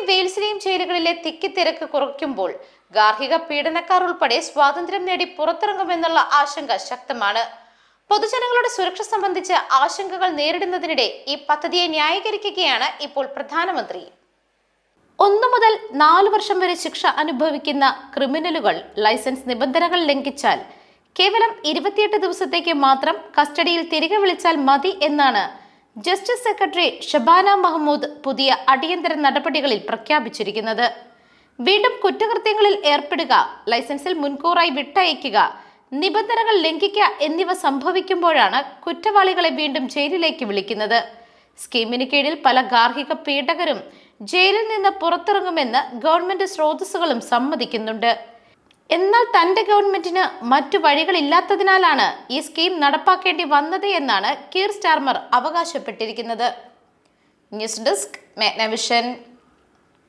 ന്യൂയോർക്കിലെയും വെയിൽസിലെയും ജയിലുകളിലെ തിക്കിത്തിരക്ക് കുറയ്ക്കുമ്പോൾ ഗാർഹിക പീഡനക്കാർ ഉൾപ്പെടെ സ്വാതന്ത്ര്യം നേടി പുറത്തിറങ്ങുമെന്നുള്ള ആശങ്ക ശക്തമാണ്. പൊതുജനങ്ങളുടെ സുരക്ഷ സംബന്ധിച്ച് ആശങ്കകൾ നേരിടുന്നതിനിടെ ഈ പദ്ധതിയെ ന്യായീകരിക്കുകയാണ് ഇപ്പോൾ പ്രധാനമന്ത്രി. ഒന്നു മുതൽ നാല് വർഷം വരെ ശിക്ഷ അനുഭവിക്കുന്ന ക്രിമിനലുകൾ ലൈസൻസ് നിബന്ധനകൾ ലംഘിച്ചാൽ കേവലം ഇരുപത്തിയെട്ട് ദിവസത്തേക്ക് മാത്രം കസ്റ്റഡിയിൽ തിരികെ വിളിച്ചാൽ മതി എന്നാണ് ജസ്റ്റിസ് സെക്രട്ടറി ഷബാന മഹമ്മൂദ് പുതിയ അടിയന്തര നടപടികളിൽ പ്രഖ്യാപിച്ചിരിക്കുന്നത്. വീണ്ടും കുറ്റകൃത്യങ്ങളിൽ ഏർപ്പെടുക ലൈസൻസിൽ മുൻകൂറായി വിട്ടയക്കുക നിബന്ധനകൾ ലംഘിക്കുക എന്നിവ സംഭവിക്കുമ്പോഴാണ് കുറ്റവാളികളെ വീണ്ടും ജയിലിലേക്ക് വിളിക്കുന്നത്. സ്കീമിന് കീഴിൽ പല ഗാർഹിക പീഡകരും ജയിലിൽ നിന്ന് പുറത്തിറങ്ങുമെന്ന് ഗവൺമെന്റ് സ്രോതസ്സുകളും സമ്മതിക്കുന്നുണ്ട്. എന്നാൽ തന്റെ ഗവൺമെന്റിന് മറ്റു വഴികളില്ലാത്തതിനാലാണ് ഈ സ്കീം നടപ്പാക്കേണ്ടി വന്നത് എന്നാണ് കീർ സ്റ്റാർമർ അവകാശപ്പെട്ടിരിക്കുന്നത്. News desk മേഗ്നവിഷൻ